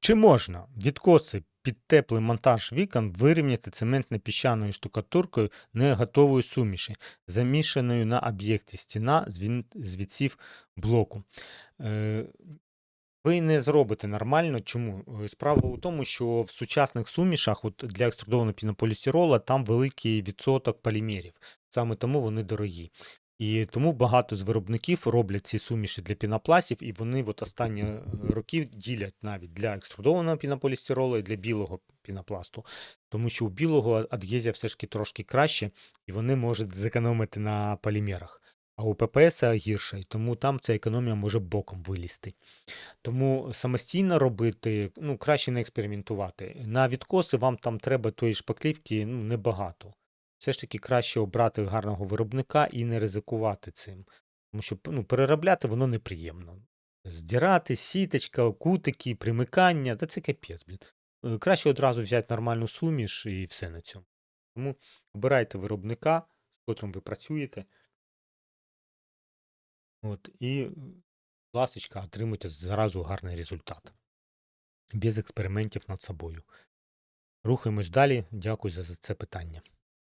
Чи можна відкоси під теплий монтаж вікон вирівняти цементно-піщаною штукатуркою не готової суміші, замішаною на об'єкті стіна з відсів блоку? Е, ви не зробите нормально. Чому? Е, Справа у тому, що в сучасних сумішах, от для екструдованого пінополістирола, там великий відсоток полімерів. Саме тому вони дорогі. І тому багато з виробників роблять ці суміші для пінопластів, і вони от останні е, роки ділять навіть для екструдованого пінополістиролу і для білого пінопласту. Тому що у білого адгезія все ж таки трошки краще, і вони можуть зекономити на полімерах. А у ППС гірше, і тому там ця економія може боком вилізти. Тому самостійно робити, ну, краще не експериментувати. На відкоси вам там треба тої шпаклівки ну, небагато. Все ж таки краще обрати гарного виробника і не ризикувати цим. Тому що ну, переробляти воно неприємно. Здирати, сіточка, кутики, примикання, та це капець, блін. Е, Краще одразу взяти нормальну суміш і все на цьому. Тому обирайте виробника, з котрим ви працюєте. От, і, ласочка, отримуйте зразу гарний результат. Без експериментів над собою. Рухаємось далі. Дякую за за це питання.